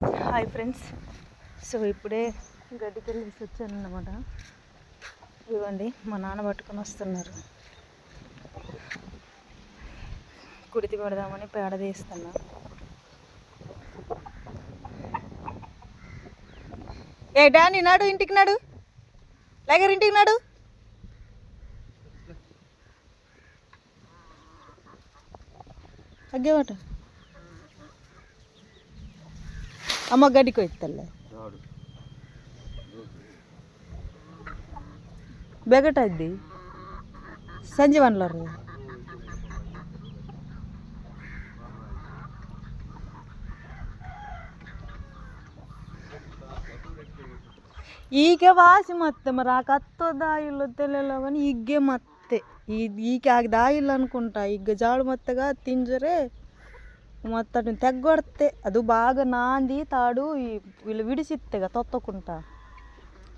Hi friends so ఇప్పుడే గడ్డికి వెళ్ళేసి వచ్చాను అనమాట ఇవ్వండి మా నాన్న పట్టుకొని వస్తున్నారు. కుడితి పెడదామని పేడ తీస్తున్నా. ఏ డానీ నాడు ఇంటికి నాడు. లగర్ ఇంటికి నాడు. అగ్గేవాట అమ్మ గడికి ಕೊಯ್ತಲ್ಲ? ಬೆಗಟ ಇದ್ದಿ? ಸಂಜೆ ಬನ್ಲರು ಈಗ ವಾಸಿ ಮತ್ತೆ ಮರ ಆ ಕತ್ತೋದಾ ಇಲ್ಲದೆಲ್ಲವನ್ನ ಈಗ ಮತ್ತೆ. ಈಗ ಈಗ ಆಗದಾ ಇಲ್ಲ ಅನ್ಕೊಂಟ ಈಗ ಜಾಳು ಮತ್ತಗ ತಿಂಜರೆ మొత్తం తెగ్గొడితే అది బాగా నాంది తాడు వీళ్ళు విడిసిత్తేగా తొత్తకుంటా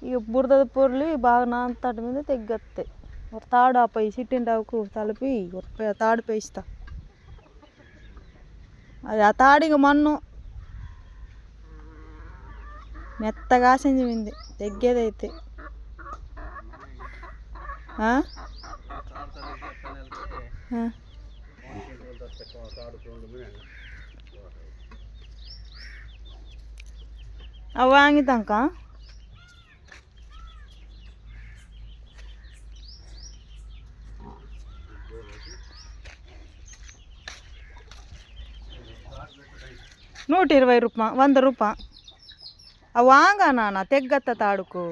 ఇక బురద పొర్లి బాగా నాంతాటి మీద తెగ్గత్తాయి ఒక తాడు ఆపై సిట్టింటావుకు తలిపి ఒక తాడు పేస్తా అది ఆ తాడిగ మన్ను మెత్తగా సెంజింది తెగ్గేదైతే ఆ? அவை வாங்கிதாங்க்கா నూట ఇరవై రూపా వంద రూపా. వాంగా నాన్న తెగ్గత్త తాడుకు.